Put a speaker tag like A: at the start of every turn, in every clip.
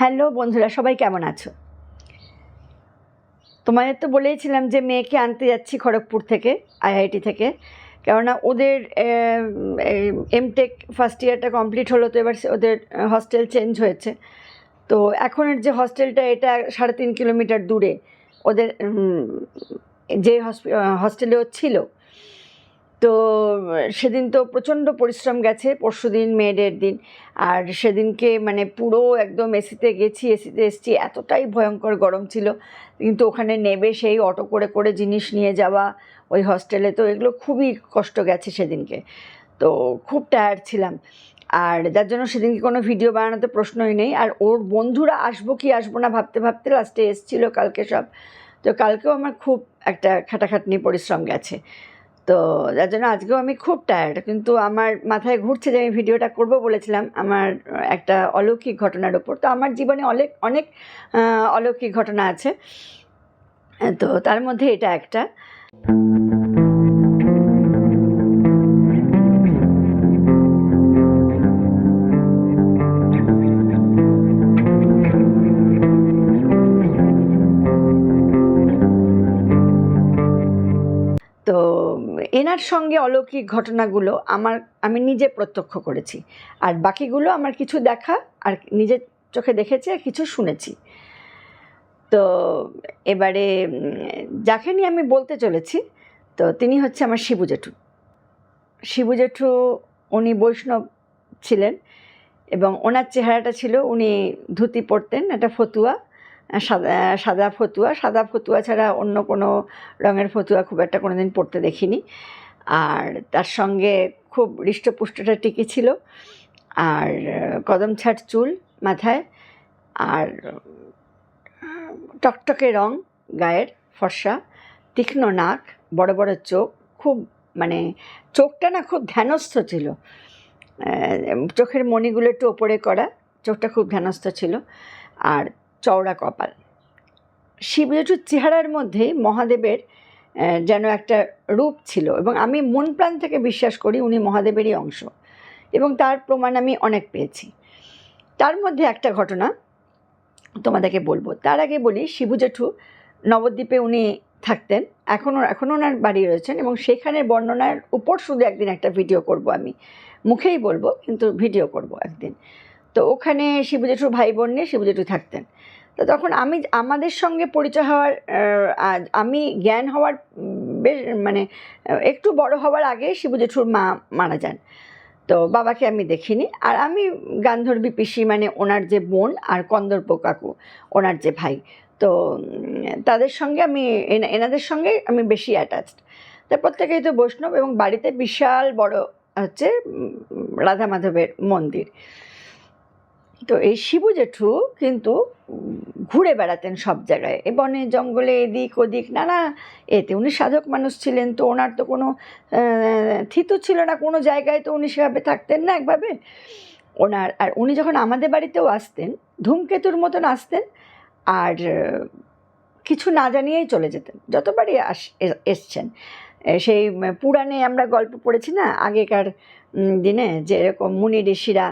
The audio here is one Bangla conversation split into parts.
A: হ্যালো বন্ধুরা, সবাই কেমন আছো? তোমাদের তো বলেইছিলাম যে মেয়েকে আনতে যাচ্ছি খড়গপুর থেকে, আইআইটি থেকে। কেননা ওদের এমটেক ফার্স্ট ইয়ারটা কমপ্লিট হলো, তো এবার ওদের হস্টেল চেঞ্জ হয়েছে। তো এখনের যে হস্টেলটা এটা সাড়ে তিন কিলোমিটার দূরে। ওদের যে হস্টেলে ছিল তো, সেদিন তো প্রচণ্ড পরিশ্রম গেছে, পরশু দিন মেয়েদের দিন। আর সেদিনকে মানে পুরো একদম এসিতে গেছি এসিতে এসছি, এতটাই ভয়ঙ্কর গরম ছিল। কিন্তু ওখানে নেবে সেই অটো করে করে জিনিস নিয়ে যাওয়া, ওই হস্টেলে তো এগুলো খুবই কষ্ট গেছে সেদিনকে। তো খুব টায়ার্ড ছিলাম। আর যার জন্য সেদিনকে কোনো ভিডিও বানানোতে প্রশ্নই নেই। আর ওর বন্ধুরা আসব কি আসব না ভাবতে ভাবতে লাস্টে এসছিল কালকে সব। তো কালকেও আমার খুব একটা খাটাখাটনি, পরিশ্রম গেছে। তো যার জন্য আজকেও আমি খুব টায়ার্ড কিন্তু আমার মাথায় ঘুরছে যে আমি ভিডিওটা করব বলেছিলাম আমার একটা অলৌকিক ঘটনার ওপর তো আমার জীবনে অনেক অনেক অলৌকিক ঘটনা আছে। তো তার মধ্যে এটা একটা। তো এনার সঙ্গে অলৌকিক ঘটনাগুলো আমার, আমি নিজে প্রত্যক্ষ করেছি। আর বাকিগুলো আমার কিছু দেখা আর নিজের চোখে দেখেছি আর কিছু শুনেছি। তো এবারে যাকে নিয়ে আমি বলতে চলেছি, তো তিনি হচ্ছে আমার শিবু জেঠু। শিবু জেঠু উনি বৈষ্ণব ছিলেন এবং ওনার চেহারাটা ছিল, উনি ধুতি পরতেন, একটা ফতুয়া। সাদা সাদা ফতুয়া। সাদা ফতুয়া ছাড়া অন্য কোনো রঙের ফতুয়া খুব একটা কোনো দিন পরতে দেখিনি। আর তার সঙ্গে খুব হৃষ্টপুষ্টটা টিকি ছিল। আর কদম ছাট চুল মাথায়। আর টকটকে রং গায়ের ফর্সা। তীক্ষ্ণ নাক, বড় বড় চোখ। খুব মানে চোখটা না খুব ধ্যানস্থ ছিল। চোখের মণিগুলো একটু ওপরে করা। চোখটা খুব ধ্যানস্থ ছিল। আর চওড়া কপাল। শিবজেঠুর চেহারার মধ্যে মহাদেবের যেন একটা রূপ ছিল এবং আমি মন প্রাণ থেকে বিশ্বাস করি উনি মহাদেবেরই অংশ এবং তার প্রমাণ আমি অনেক পেয়েছি। তার মধ্যে একটা ঘটনা তোমাদেরকে বলব। তার আগে বলি, শিবু জেঠু নবদ্বীপে উনি থাকতেন এখনও এখনও ওনার বাড়ি রয়েছেন এবং সেখানের বর্ণনার উপর শুধু একদিন একটা ভিডিও করব আমি। মুখেই বলব, কিন্তু ভিডিও করব একদিন। তো ওখানে শিবু জেঠুর ভাই বোন নিয়ে শিবু জেঠু থাকতেন। তো তখন আমি, আমাদের সঙ্গে পরিচয় হওয়ার আমি জ্ঞান হওয়ার বেশ মানে একটু বড় হওয়ার আগে শিবু জেঠুর মা মারা যান। তো বাবাকে আমি দেখিনি। আর আমি গান্ধর্বী পিসি মানে ওনার যে বোন আর কন্দর্প কাকু, ওনার যে ভাই, তো তাদের সঙ্গে আমি, এনা- এনাদের সঙ্গে আমি বেশি অ্যাটাচড তা প্রত্যেকেই তো বৈষ্ণব এবং বাড়িতে বিশাল বড় হচ্ছে রাধা মাধবের মন্দির। তো এই শিবু জেঠু কিন্তু ঘুরে বেড়াতেন সব জায়গায়। এ বনে, জঙ্গলে, এদিক ওদিক, নানা এতে উনি সাধক মানুষ ছিলেন, তো ওনার তো কোনো থিতু ছিল না, কোনো জায়গায় তো উনি সেভাবে থাকতেন না একভাবে। ওনার, আর উনি যখন আমাদের বাড়িতেও আসতেন, ধূমকেতুর মতন আসতেন, আর কিছু না জানিয়েই চলে যেতেন যতবারই আস এসছেন। সেই পুরাণে আমরা গল্প পড়েছি না? আগেকার দিনে যে এরকম মুনি ঋষিরা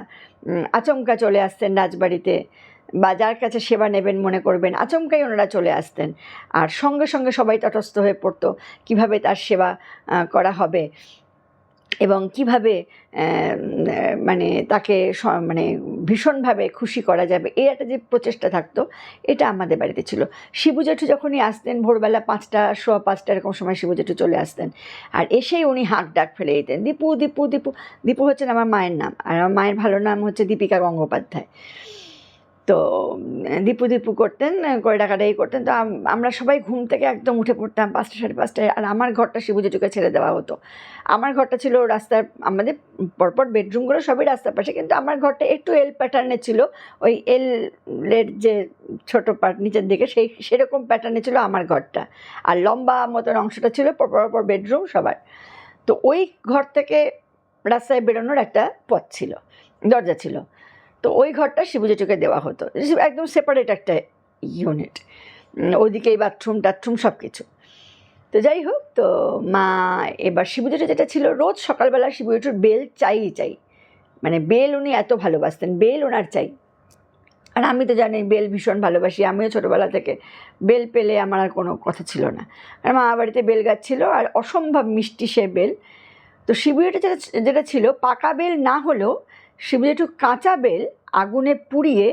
A: আচমকা চলে আসতেন রাজবাড়িতে বা যার কাছে সেবা নেবেন মনে করবেন, আচমকাই ওনারা চলে আসতেন। আর সঙ্গে সঙ্গে সবাই তটস্থ হয়ে পড়তো কীভাবে তার সেবা করা হবে। এবং কীভাবে মানে তাকে মানে ভীষণভাবে খুশি করা যাবে, এই একটা যে প্রচেষ্টা থাকতো, এটা আমাদের বাড়িতে ছিল। শিবু জেঠু যখনই আসতেন, ভোরবেলা পাঁচটা, সোয়া পাঁচটা এরকম সময় শিবু জেঠু চলে আসতেন। আর এসেই উনি হাঁক ডাক ফেলে দিতেন, দীপু দীপু দীপু। দীপু হচ্ছেন আমার মায়ের নাম, আর আমার মায়ের ভালো নাম হচ্ছে দীপিকা গঙ্গোপাধ্যায়। তো দীপু দীপু করতেন করে ডাকাডাকি করতেন। তো আমরা সবাই ঘুম থেকে একদম উঠে পড়তাম পাঁচটা, সাড়ে পাঁচটায়। আর আমার ঘরটা শিবু জেঠুকে ছেড়ে দেওয়া হতো। আমার ঘরটা ছিল রাস্তার, আমাদের পরপর বেডরুমগুলো সবই রাস্তার পাশে। কিন্তু আমার ঘরটা একটু এল প্যাটার্নে ছিল। ওই এল এলের যে ছোট পার্ট নিচের দিকে, সেই, সেরকম প্যাটার্নে ছিল আমার ঘরটা। আর লম্বা মতন অংশটা ছিল পরপর পর বেডরুম সবার। তো ওই ঘর থেকে রাস্তায় বেরোনোর একটা পথ ছিল, দরজা ছিল। তো ওই ঘরটা শিবুজেটুকে দেওয়া হতো। একদম সেপারেট একটা ইউনিট ওইদিকেই বাথরুম টাথরুম সব কিছু তো যাই হোক, তো মা এবার শিবুজেটু যেটা ছিল, রোজ সকালবেলা শিবুজেটুর বেল চাই চাই। মানে বেল উনি এত ভালোবাসতেন, বেল ওনার চাই। আর আমি তো জানি, বেল ভীষণ ভালোবাসি। আমিও ছোটোবেলা থেকে বেল পেলে আমার আর কোনো কথা ছিল না। আর মা বাড়িতে বেল গাছ ছিল, আর অসম্ভব মিষ্টি সে বেল। তো শিবুজেটা যেটা যেটা ছিল, পাকা বেল না হলেও শিবুজে একটু কাঁচা বেল আগুনে পুড়িয়ে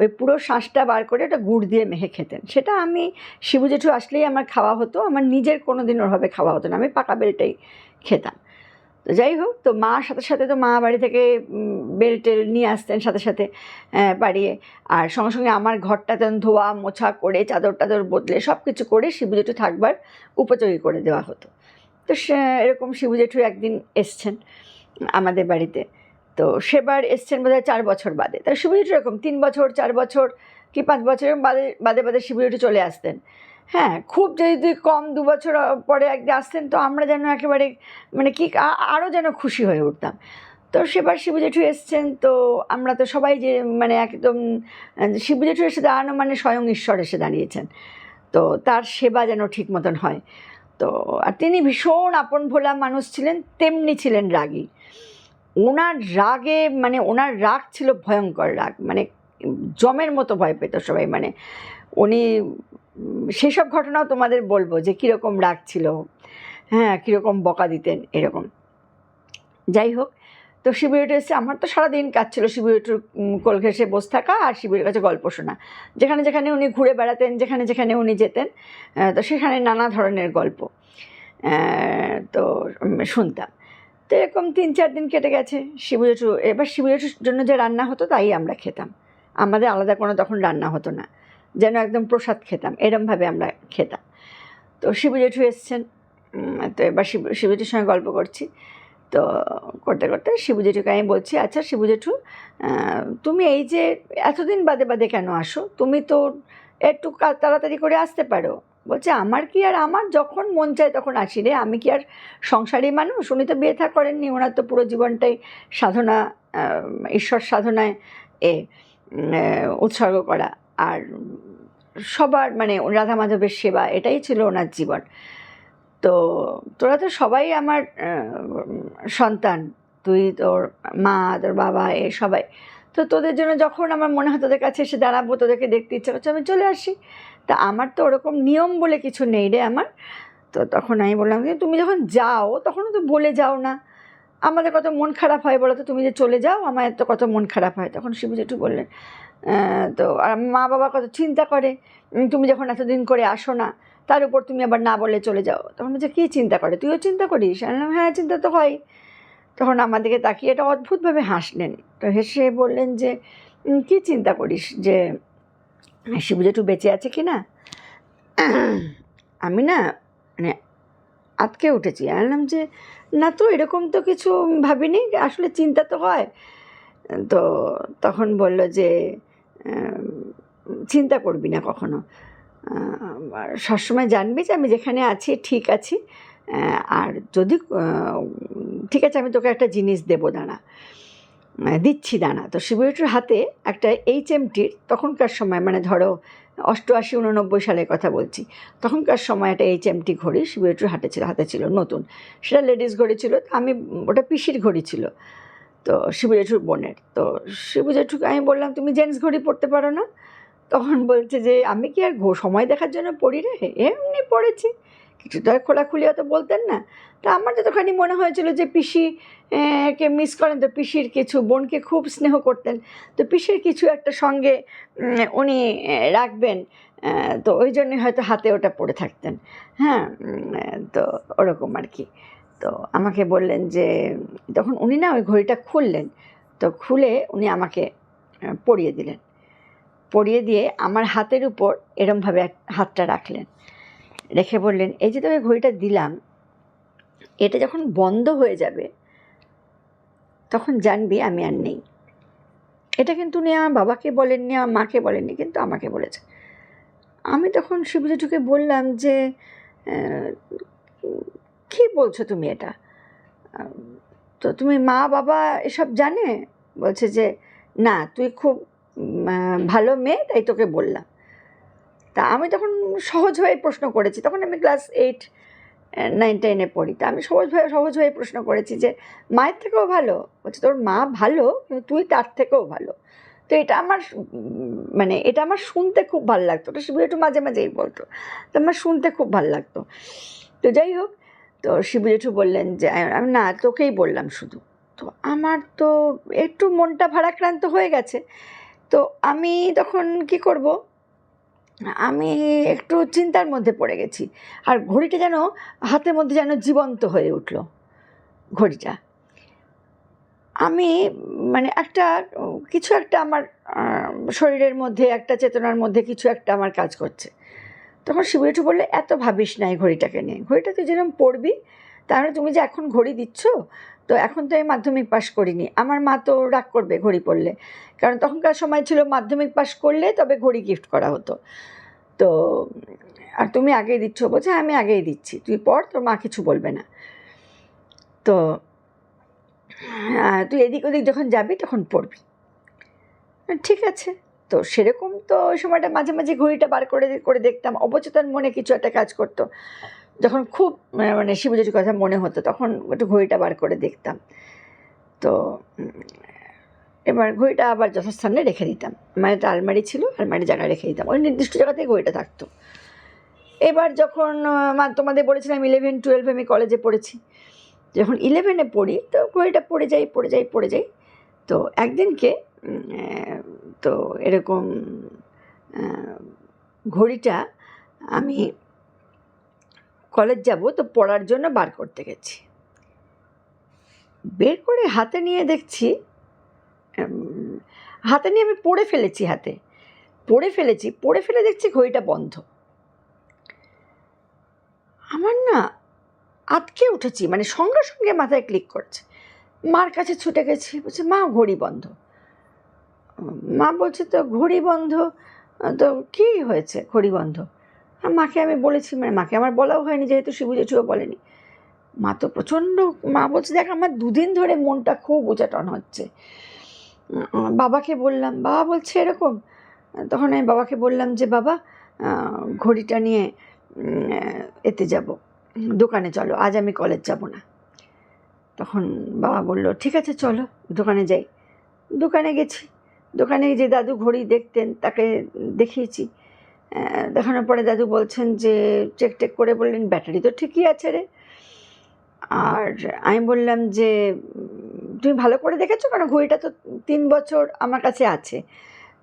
A: ওই পুরো শাঁসটা বার করে ওটা গুড় দিয়ে মেখে খেতেন। সেটা আমি শিবু জেঠু আসলেই আমার খাওয়া হতো, আমার নিজের কোনো দিন ওরভাবে খাওয়া হতো না, আমি পাকা বেলটাই খেতাম। তো যাই হোক, তো মা সাথে সাথে তো মা বাড়ি থেকে বেল টেল নিয়ে আসতেন সাথে সাথে বাড়িয়ে। আর সঙ্গে সঙ্গে আমার ঘরটা তখন ধোয়া মোছা করে, চাদর টাদর বদলে সব কিছু করে শিবু জেঠু থাকবার উপযোগী করে দেওয়া হতো। তো সে, এরকম শিবু জেঠু একদিন এসছেন আমাদের বাড়িতে। তো সেবার এসছেন বোধহয় চার বছর বাদে। তা শিবু জেঠু এরকম, তিন বছর, চার বছর কি পাঁচ বছরের বাদে বাদে বাদে শিবু জেঠু চলে আসতেন। হ্যাঁ খুব যদি কম দু বছর পরে একদিন আসতেন তো আমরা যেন একেবারে মানে কি আরও যেন খুশি হয়ে উঠতাম। তো সেবার শিবু জেঠু এসছেন তো আমরা তো সবাই যে মানে একদম শিবু জেঠু এসে দাঁড়ানো মানে স্বয়ং ঈশ্বর এসে দাঁড়িয়েছেন। তো তার সেবা যেন ঠিক মতন হয়। তো আর তিনি ভীষণ আপন ভোলা মানুষ ছিলেন, তেমনি ছিলেন রাগী। ওনার রাগে মানে ওনার রাগ ছিল ভয়ঙ্কর রাগ মানে জমের মতো ভয় পেত সবাই মানে উনি, সেসব ঘটনাও তোমাদের বলব যে কীরকম রাগ ছিল হ্যাঁ কীরকম বকা দিতেন, এরকম। যাই হোক, তো শিবিরটা এসে, আমার তো সারাদিন কাজ ছিল শিবিরটার কোল ঘেসে বসে থাকা আর শিবিরের কাছে গল্প শোনা। যেখানে যেখানে উনি ঘুরে বেড়াতেন, যেখানে যেখানে উনি যেতেন তো সেখানে নানা ধরনের গল্প তো শুনতাম। এরকম তিন চার দিন কেটে গেছে শিবজেঠু এবার শিবজেঠুর জন্য যে রান্না হতো, তাই আমরা খেতাম। আমাদের আলাদা কোনো তখন রান্না হতো না। যেন একদম প্রসাদ খেতাম, এরমভাবে আমরা খেতাম। তো শিবজেঠু এসছেন তো এবার শিব শিবজেঠুর সঙ্গে গল্প করছি। তো করতে করতে শিবু জেঠুকে আমি বলছি আচ্ছা শিবু জেঠু তুমি এই যে এতদিন বাদে বাদে কেন আসো? তুমি তো একটু তাড়াতাড়ি করে আসতে পারো। বলছে, আমার কি আর, আমার যখন মন চায় তখন আসি রে। আমি কি আর সংসারী মানুষ? উনি তো বিয়ে করেননি। ওনার তো পুরো জীবনটাই সাধনা ঈশ্বর সাধনায়, এ উৎসর্গ করা। আর সবার মানে রাধা মাধবের সেবা, এটাই ছিল ওনার জীবন। তো তোরা তো সবাই আমার সন্তান। তুই, তোর মা, তোর বাবা, এ, সবাই। তো তোদের জন্য যখন আমার মনে হয় তোদের কাছে এসে দাঁড়াবো, তোদেরকে দেখতে ইচ্ছা করছে, আমি চলে আসি। তা আমার তো ওরকম নিয়ম বলে কিছু নেই রে আমার। তো তখন আমি বললাম যে তুমি যখন যাও তখনও তো বলে যাও না। আমাদের কত মন খারাপ হয় বলো তো তুমি যে চলে যাও আমার তো কত মন খারাপ হয়। তখন শিবু জেঠু বললেন তো আর মা বাবা কত চিন্তা করে। তুমি যখন এতদিন করে আসো না তার উপর তুমি আবার না বলে চলে যাও। তখন বলছে কী চিন্তা করে? তুইও চিন্তা করিস? আমি হ্যাঁ চিন্তা তো হয়। তখন আমাদেরকে তাকিয়ে এটা অদ্ভুতভাবে হাসলেন। তো হেসে বললেন যে "উম, কী চিন্তা করিস যে শিবু জেঠু বেঁচে আছে কি না? আমি না মানে আটকে উঠেছি। বললাম যে, না তো এরকম তো কিছু ভাবিনি, আসলে চিন্তা তো হয়। তো তখন বলল যে চিন্তা করবি না কখনো। সবসময় জানবি যে আমি যেখানে আছি, ঠিক আছি। আর যদি ঠিক আছে আমি তোকে একটা জিনিস দেবো, দাঁড়া। দিচ্ছি দানা। তো শিবরিটুর হাতে একটা এইচ এমটির তখনকার সময় মানে ধরো অষ্টআশি উননব্বই সালের কথা বলছি, তখনকার সময় একটা এইচ এমটি ঘড়ি শিবরিটুর হাতে ছিল হাতে ছিল, নতুন। সেটা লেডিস ঘড়ি ছিল, আমি, ওটা পিসির ঘড়ি ছিল, তো শিবু জেঠুর বোনের। তো শিবু জেঠুকে আমি বললাম, তুমি জেন্টস ঘড়ি পড়তে পারো না? তখন বলছে যে, আমি কি আর সময় দেখার জন্য পড়ি রে? এমনি পড়েছি। কিছু তো আর খোলাখুলি অত বলতেন না। তা আমার যতখানি মনে হয়েছিল যে পিসি কে মিস করেন, তো পিসির কিছু বোনকে খুব স্নেহ করতেন। তো পিসির কিছু একটা সঙ্গে উনি রাখবেন তো ওই জন্যই হয়তো হাতে ওটা পড়ে থাকতেন। হ্যাঁ তো ওরকম আর কি। তো আমাকে বললেন যে, তখন উনি না ওই ঘড়িটা খুললেন, তো খুলে উনি আমাকে পরিয়ে দিলেন। পরিয়ে দিয়ে আমার হাতের উপর এরমভাবে হাতটা রাখলেন। রেখে বললেন, এই যে তোকে ঘড়িটা দিলাম, এটা যখন বন্ধ হয়ে যাবে, তখন জানবি আমি আর নেই। এটা কিন্তু উনি আমার বাবাকে বলেননি, আমার মাকে বলেননি, কিন্তু আমাকে বলেছে। আমি তখন শিবজেঠুকে বললাম যে কী বলছো তুমি এটা? তো তুমি মা, বাবা এসব জানে? বলছে যে, না, তুই খুব ভালো মেয়ে, তাই তোকে বললাম। তা আমি তখন সহজ হয়ে প্রশ্ন করেছি। তখন আমি ক্লাস এইট নাইন টেনে পড়ি। তা আমি সহজ হয়ে সহজ হয়ে প্রশ্ন করেছি যে, মায়ের থেকেও ভালো? বলছে, তোর মা ভালো, কিন্তু তুই তার থেকেও ভালো। তো এটা আমার মানে এটা আমার শুনতে খুব ভালো লাগতো। ওটা শিবু একটু মাঝে মাঝেই বলতো। তো আমার শুনতে খুব ভালো লাগতো। তো যাই হোক, তো শিবু জেঠু বললেন যে আমি না, তোকেই বললাম শুধু। তো আমার তো একটু মনটা ভারাক্রান্ত হয়ে গেছে। তো আমি তখন কি করব? আমি একটু চিন্তার মধ্যে পড়ে গেছি। আর ঘড়িটা যেন হাতের মধ্যে যেন জীবন্ত হয়ে উঠল। ঘড়িটা। আমি মানে একটা কিছু একটা আমার শরীরের মধ্যে, একটা চেতনার মধ্যে কিছু একটা আমার কাজ করছে। তখন শিবরেটু বললে, এত ভাবিস না এই ঘড়িটাকে নিয়ে। ঘড়িটা তুই যেরকম পড়বি তাহলে তুমি যে এখন ঘড়ি দিচ্ছ তো এখন তো আমি মাধ্যমিক পাশ করিনি। আমার মা তো রাগ করবে ঘড়ি পড়লে। কারণ তখনকার সময় ছিল মাধ্যমিক পাশ করলে তবে ঘড়ি গিফট করা হতো। তো আর তুমি আগেই দিচ্ছ বলছে "হ্যাঁ, আমি আগেই দিচ্ছি। তুই পড় তোর মা কিছু বলবে না। তো তুই এদিক ওদিক যখন যাবি তখন পড়বি। ঠিক আছে। তো সেরকম তো ওই সময়টা মাঝে মাঝে ঘড়িটা বার করে করে দেখতাম। অবচেতন মনে কিছু একটা কাজ করতো। যখন খুব মানে শিবজুটির কথা মনে হতো, তখন একটু ঘড়িটা বার করে দেখতাম। তো এবার ঘড়িটা আবার যথাস্থানে রেখে দিতাম। মানে একটা আলমারি ছিল আলমারি জায়গায় রেখে দিতাম। ওই নির্দিষ্ট জায়গাতেই ঘড়িটা থাকতো। এবার যখন তোমাদের বলেছিলাম ইলেভেন টুয়েলভে আমি কলেজে পড়েছি, যখন ইলেভেনে পড়ি, তো ঘড়িটা পড়ে যাই পড়ে যাই পড়ে যাই তো একদিনকে তো এরকম ঘড়িটা আমি কলেজ যাব, তো পড়ার জন্য বার করতে গেছি। বের করে হাতে নিয়ে দেখছি হাতে নিয়ে আমি পড়ে ফেলেছি হাতে। পড়ে ফেলেছি, পড়ে ফেলে দেখছি ঘড়িটা বন্ধ। আমার না আটকে উঠেছি মানে সঙ্গে সঙ্গে মাথায় ক্লিক করছে। মার কাছে ছুটে গেছি, বলছে, মা, ঘড়ি বন্ধ। মা বলছে, তো ঘড়ি বন্ধ, তো কী হয়েছে? ঘড়ি বন্ধ? মাকে আমি বলেছি মানে মাকে আমার বলাও হয়নি, যেহেতু শিবু জেঠুও বলেনি। মা তো প্রচণ্ড, মা বলছে, দেখ, আমার দুদিন ধরে মনটা খুব উচাটন হচ্ছে। বাবাকে বললাম, বাবা বলছে এরকম। তখন আমি বাবাকে বললাম যে, বাবা ঘড়িটা নিয়ে এতে যাব। দোকানে চলো, আজ আমি কলেজ যাব না। তখন বাবা বলল, ঠিক আছে, চলো, দোকানে যাই। দোকানে গেছি। দোকানে যে দাদু ঘড়ি দেখতেন, তাকে দেখিয়েছি। দেখানোর পরে দাদু বলছেন যে, চেক টেক করে বললেন, ব্যাটারি তো ঠিকই আছে রে। আর আমি বললাম যে তুমি ভালো করে দেখেছ কারণ ঘড়িটা তো তিন বছর আমার কাছে আছে।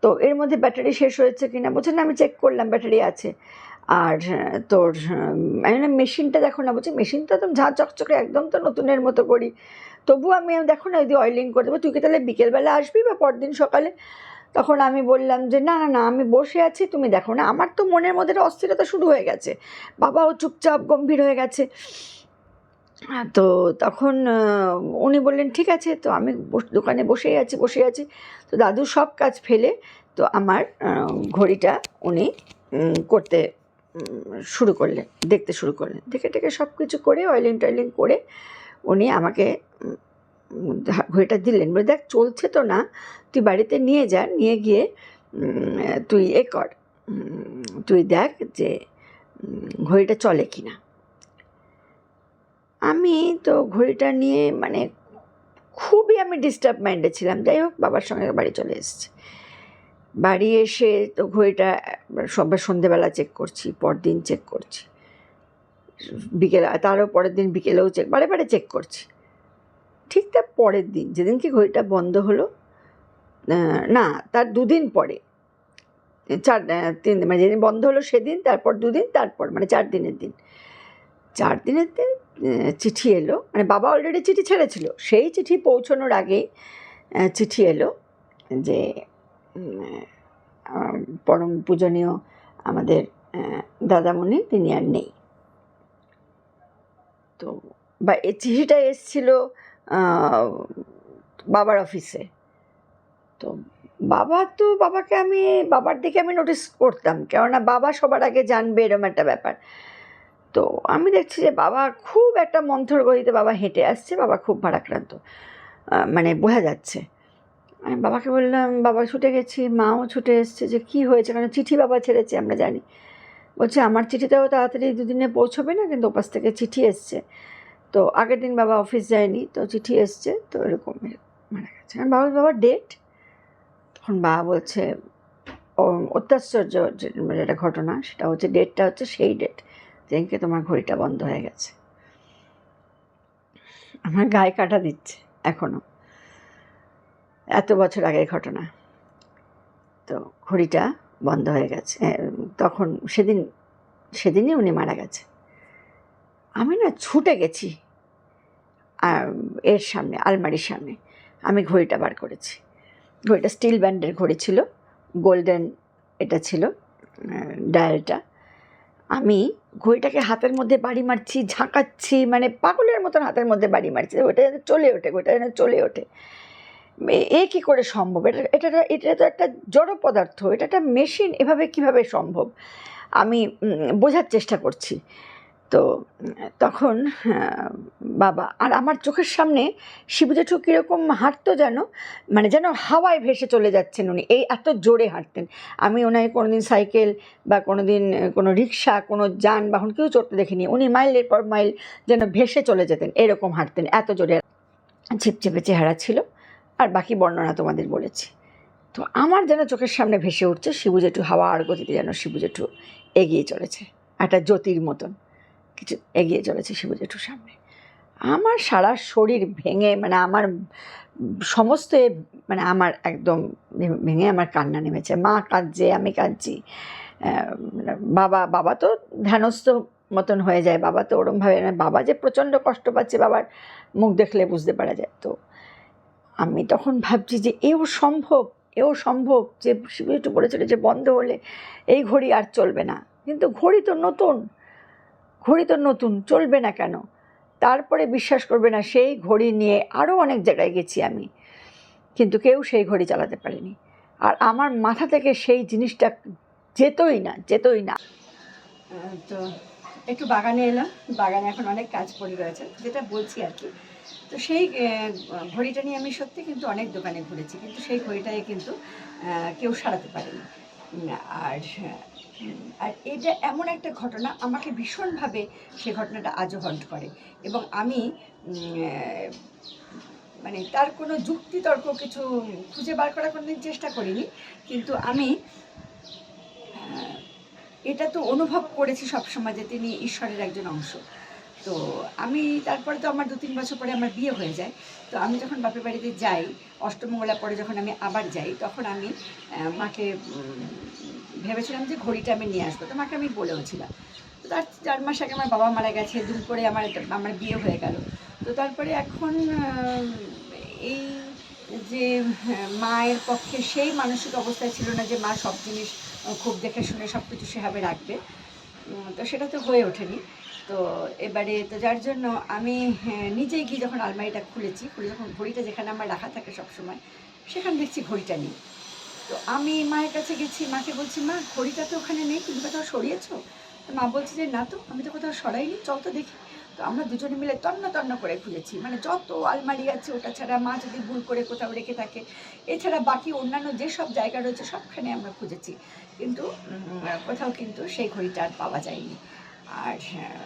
A: তো এর মধ্যে ব্যাটারি শেষ হয়েছে কিনা? বলছে, না, আমি চেক করলাম, ব্যাটারি আছে। আর তোর আমি না মেশিনটা দেখো না। বলছে মেশিনটা তো ঝাঁ চকচকে, একদম তো নতুনের মতো করি। তবু আমি, দেখো না, যদি অয়েলিং করে দেবো, তুই কি তাহলে বিকেলবেলা আসবি বা পরদিন সকালে? তখন আমি বললাম যে, না না না, আমি বসে আছি, তুমি দেখো না, আমার তো মনের মধ্যে অস্থিরতা শুরু হয়ে গেছে। বাবাও চুপচাপ গম্ভীর হয়ে গেছে। তো তখন উনি বললেন, ঠিক আছে, তো আমি দোকানে বসেই আছি বসে আছি। তো দাদু সব কাজ ফেলে, তো আমার ঘড়িটা উনি করতে শুরু করলেন, দেখতে শুরু করলেন। দেখে টেকে সব কিছু করে অয়েলিং টয়েলিং করে উনি আমাকে ঘড়িটা দিলেন। বলে, দেখ, চলছে তো না, তুই বাড়িতে নিয়ে যা, নিয়ে গিয়ে তুই এ কর তুই দেখ যে ঘড়িটা চলে কি না আমি তো ঘড়িটা নিয়ে মানে খুবই আমি ডিস্টার্ব মাইন্ডে ছিলাম। যাই হোক, বাবার সঙ্গে বাড়ি চলে এসেছি। বাড়ি এসে তো ঘড়িটা, সবার সন্ধেবেলা চেক করছি, পরদিন চেক করছি। বিকেলে, তারও পরের দিন বিকেলেও চেক বারে বারে চেক করছি। ঠিক তার পরের দিন যেদিনকে ঘড়িটা বন্ধ হলো না, তার দুদিন পরে। চার তিন মানে যেদিন বন্ধ হলো সেদিন, তারপর দুদিন, তারপর মানে চার দিনের দিন। চার দিনের দিন চিঠি এলো মানে বাবা অলরেডি চিঠি ছেড়েছিল। সেই চিঠি পৌঁছানোর আগেই চিঠি এলো যে পরম পূজনীয় আমাদের দাদামণি, তিনি আর নেই। তো, বা এই চিঠিটা এসছিল বাবার অফিসে তো বাবা তো বাবাকে আমি, বাবার দিকে আমি নোটিস করতাম, কেননা বাবা সবার আগে জানবে এরম একটা ব্যাপার। তো আমি দেখছি যে বাবা খুব একটা মন্থর গতিতে বাবা হেঁটে আসছে, বাবা খুব ভারাক্রান্ত। মানে বোঝা যাচ্ছে। আমি বাবাকে বললাম, বাবা, ছুটে গেছি, মাও ছুটে এসছে যে কি হয়েছে কারণ চিঠি বাবা ছেড়েছে আমরা জানি। বলছে, আমার চিঠিটাও তাড়াতাড়ি দুদিনে পৌঁছবে না, কিন্তু ওপাশ থেকে চিঠি এসছে। তো আগের দিন বাবা অফিস যায়নি, তো চিঠি এসছে, তো এরকম মারা গেছে। আর বাবা বাবার ডেট তখন বাবা বলছে অত্যাশ্চর্য যেটা ঘটনা, সেটা হচ্ছে ডেটটা হচ্ছে সেই ডেট যেদিনকে তোমার ঘড়িটা বন্ধ হয়ে গেছে। আমার গায়ে কাটা দিচ্ছে এখনও। এত বছর আগের ঘটনা। তো ঘড়িটা বন্ধ হয়ে গেছে। তখন সেদিন, সেদিনই উনি মারা গেছে। আমি না ছুটে গেছি এর সামনে, আলমারির সামনে। আমি ঘড়িটা বার করেছি। ঘড়িটা স্টিল ব্যান্ডের ঘড়ি ছিল গোল্ডেন এটা ছিল ডায়ালটা আমি ঘড়িটাকে হাতের মধ্যে বাড়ি মারছি, ঝাঁকাচ্ছি মানে পাগলের মতন হাতের মধ্যে বাড়ি মারছি, ওটা যেন চলে ওঠে ওটা যেন চলে ওঠে। এ- কী করে সম্ভব? এটা এটা এটা তো একটা জড় পদার্থ, এটা একটা মেশিন এভাবে কীভাবে সম্ভব? আমি বোঝার চেষ্টা করছি। তো, তখন বাবা, আর আমার চোখের সামনে শিবু জেঠু কীরকম হাঁটতো যেন মানে যেন হাওয়ায় ভেসে চলে যাচ্ছেন উনি, এই এত জোরে হাঁটতেন। আমি ওনাকে কোনোদিন সাইকেল বা কোনোদিন কোনো রিক্সা কোনো যানবাহন কেউ চড়তে দেখিনি, উনি মাইলের পর মাইল যেন ভেসে চলে যেতেন, এরকম হাঁটতেন, এত জোরে। ছিপছিপে চেহারা ছিল, আর বাকি বর্ণনা তোমাদের বলেছি। তো আমার যেন চোখের সামনে ভেসে উঠছে শিবু জেঠু হাওয়ার গতিতে যেন শিবু জেঠু এগিয়ে চলেছে, একটা জ্যোতির মতন। কিছু এগিয়ে চলেছে শিবু জেঠুর সামনে। আমার সারা শরীর ভেঙে মানে আমার সমস্ত মানে আমার একদম ভেঙে আমার কান্না নেমেছে। মা কাঁদছে, আমি কাঁদছি। বাবা বাবা তো ধ্যানস্থ মতন হয়ে যায়। বাবা তো ওরমভাবে বাবা যে প্রচণ্ড কষ্ট পাচ্ছে বাবার মুখ দেখলে বুঝতে পারা যায়। তো আমি তখন ভাবছি যে, এও সম্ভব এও সম্ভব যে একটু বলেছিল যে, বন্ধ হলে এই ঘড়ি আর চলবে না। কিন্তু ঘড়ি তো নতুন। ঘড়ি তো নতুন, চলবে না কেন? তারপরে বিশ্বাস করবে না, সেই ঘড়ি নিয়ে আরও অনেক জায়গায় গেছি আমি। কিন্তু কেউ সেই ঘড়ি চালাতে পারেনি। আর আমার মাথা থেকে সেই জিনিসটা যেতই না যেতই না। তো একটু বাগানে এলাম। বাগানে এখন অনেক কাজ পড়ে রয়েছে, যেটা বলছি আর কি। তো সেই ঘড়িটা নিয়ে আমি সত্যি কিন্তু অনেক দোকানে ঘুরেছি, কিন্তু সেই ঘড়িটাই কিন্তু কেউ সারাতে পারেনি। আর আর এটা এমন একটা ঘটনা, আমাকে ভীষণভাবে সে ঘটনাটা আজও হন্ট করে এবং আমি মানে তার কোনো যুক্তিতর্ক কিছু খুঁজে বার করার কোনোদিন চেষ্টা করিনি, কিন্তু আমি এটা তো অনুভব করেছি সবসময় যে তিনি ঈশ্বরের একজন অংশ। তো আমি তারপরে তো আমার দু তিন বছর পরে আমার বিয়ে হয়ে যায়। তো আমি যখন বাপের বাড়িতে যাই অষ্টমঙ্গলা পরে যখন আমি আবার যাই, তখন আমি মাকে ভেবেছিলাম যে ঘড়িটা আমি নিয়ে আসব। তো মাকে আমি বলেওছিলাম। তো তার চার মাস আগে আমার বাবা মারা গেছে দুম করে আমার আমার বিয়ে হয়ে গেল। তো তারপরে এখন এই যে মায়ের পক্ষে সেই মানসিক অবস্থায় ছিল না যে মা সব জিনিস খুব দেখে শুনে সব কিছু সেভাবে রাখবে। তো সেটা তো হয়ে ওঠেনি। তো এবারে তো যার জন্য আমি হ্যাঁ, নিজেই গিয়ে যখন আলমারিটা খুলেছি খুলে যখন ঘড়িটা যেখানে আমার রাখা থাকে সবসময় সেখানে দেখছি ঘড়িটা নেই। তো আমি মায়ের কাছে গেছি মাকে বলছি মা ঘড়িটা তো ওখানে নেই তুমি কোথাও সরিয়েছো? তো মা বলছে যে না তো আমি তো কোথাও সরাইনি চল তো দেখি। তো আমরা দুজনে মিলে তন্ন তন্ন করে খুঁজেছি মানে যত আলমারি আছে ওটা ছাড়া মা যদি ভুল করে কোথাও রেখে থাকে এছাড়া বাকি অন্যান্য যেসব জায়গা রয়েছে সবখানে আমরা খুঁজেছি। কিন্তু কোথাও কিন্তু সেই ঘড়িটা আর পাওয়া যায়নি। আর হ্যাঁ,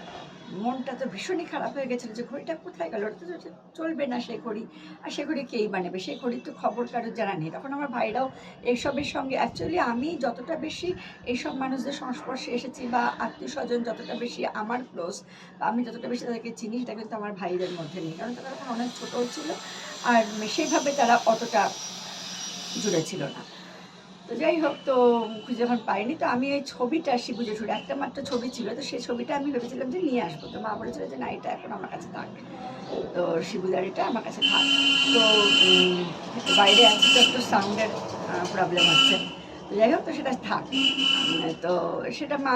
A: মনটা তো ভীষণই খারাপ হয়ে গেছিল যে ঘড়িটা কোথায় গেল? ওটা তো চলবে না সেই ঘড়ি। আর সে ঘড়ি কেই বানাবে? সেই ঘড়ির তো খবর কারোর জানা নেই। তখন আমার ভাইরাও এইসবের সঙ্গে অ্যাকচুয়ালি আমি যতটা বেশি এইসব মানুষদের সংস্পর্শে এসেছি বা আত্মীয় স্বজন যতটা বেশি আমার ক্লোজ বা আমি যতটা বেশি তাদেরকে চিনি সেটা কিন্তু আমার ভাইদের মধ্যে নেই। কারণ তারা তখন অনেক ছোটও ছিল আর সেইভাবে তারা অতটা জুড়ে ছিল না। তো যাই হোক, তো খুঁজে যখন পাইনি। তো আমি এই ছবিটা শিবু জেঠুর একটা মাত্র ছবি ছিল, তো সেই ছবিটা আমি ভেবেছিলাম যে নিয়ে আসব। তো মা বলেছিল যে না, এটা এখন আমার কাছে থাক। তো শিবুদারিটা আমার কাছে থাক। তো বাইরে আছে, তো একটু সাউন্ডের প্রবলেম হচ্ছে। যাই হোক, তো সেটা থাক। তো সেটা মা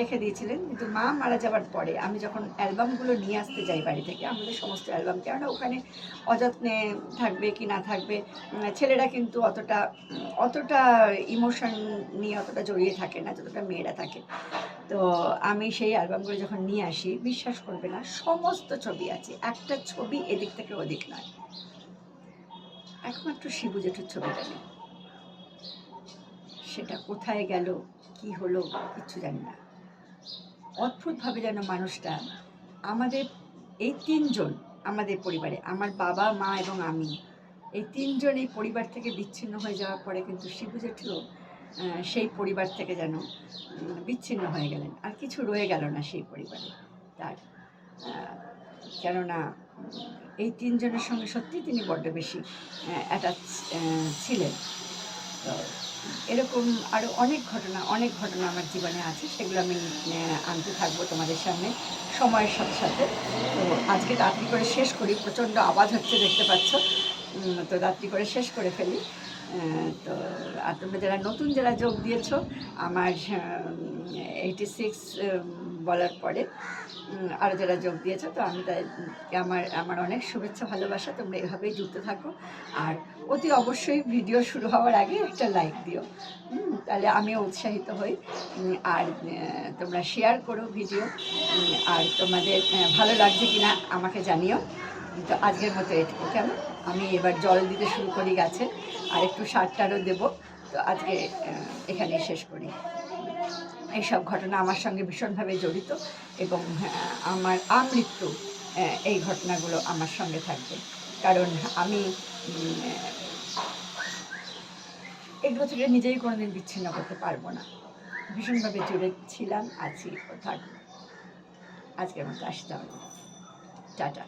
A: রেখে দিয়েছিলেন। কিন্তু মা মারা যাওয়ার পরে আমি যখন অ্যালবামগুলো নিয়ে আসতে যাই বাড়ি থেকে, আমাদের সমস্ত অ্যালবাম, কেননা ওখানে অযত্নে থাকবে কি না থাকবে ছেলেরা কিন্তু অতটা অতটা ইমোশন নিয়ে অতটা জড়িয়ে থাকে না, যতটা মেয়েরা থাকে। তো আমি সেই অ্যালবামগুলো যখন নিয়ে আসি, বিশ্বাস করবে না, সমস্ত ছবি আছে। একটা ছবি এদিক থেকে ওদিক নয়। একমাত্র শিবু জেঠুর ছবিটা নেই। সেটা কোথায় গেল, কি হলো, কিচ্ছু জানি না। অদ্ভুতভাবে যেন মানুষটা আমাদের, এই তিনজন আমাদের পরিবারে, আমার বাবা, মা এবং আমি, এই তিনজন এই পরিবার থেকে বিচ্ছিন্ন হয়ে যাওয়ার পরে কিন্তু শিবু জেঠিও সেই পরিবার থেকে যেন বিচ্ছিন্ন হয়ে গেলেন। আর কিছু রয়ে গেল না সেই পরিবারে, তার কেননা, এই তিনজনের সঙ্গে সত্যি তিনি বড্ড বেশি অ্যাটাচ ছিলেন। তো এরকম আরও অনেক ঘটনা অনেক ঘটনা আমার জীবনে আছে, সেগুলো আমি আনতে থাকব তোমাদের সামনে সময়ের সাথে সাথে। তো আজকে রাত্রি করে শেষ করি, প্রচণ্ড আওয়াজ হচ্ছে, দেখতে পাচ্ছ। তো রাত্রি করে শেষ করে ফেলি। তো আর তোমরা যারা নতুন যারা যোগ দিয়েছ, আমার এইটি সিক্স বলার পরে আরও যারা যোগ দিয়েছ, তো আমি তাই, আমার আমার অনেক শুভেচ্ছা, ভালোবাসা, তোমরা এভাবেই যুক্ত থাকো। আর অতি অবশ্যই ভিডিও শুরু হওয়ার আগে একটা লাইক দিও। তাহলে আমিও উৎসাহিত হই। আর তোমরা শেয়ার করো ভিডিও। আর তোমাদের ভালো লাগছে কিনা আমাকে জানিও। তো আজকের মতো এটুকু। কেমন? আমি এবার জল দিতে শুরু করি গাছে, আর একটু সার টারও দেবো। তো আজকে এখানেই শেষ করি। এইসব ঘটনা আমার সঙ্গে ভীষণভাবে জড়িত এবং আমার আমৃত্যু এই ঘটনাগুলো আমার সঙ্গে থাকবে। কারণ আমি এগুলো থেকে নিজেই কোনোদিন বিচ্ছিন্ন করতে পারব না। ভীষণভাবে জুড়ে ছিলাম, আছি ও থাকব। আজকের মতো আসতে হবে টাটা।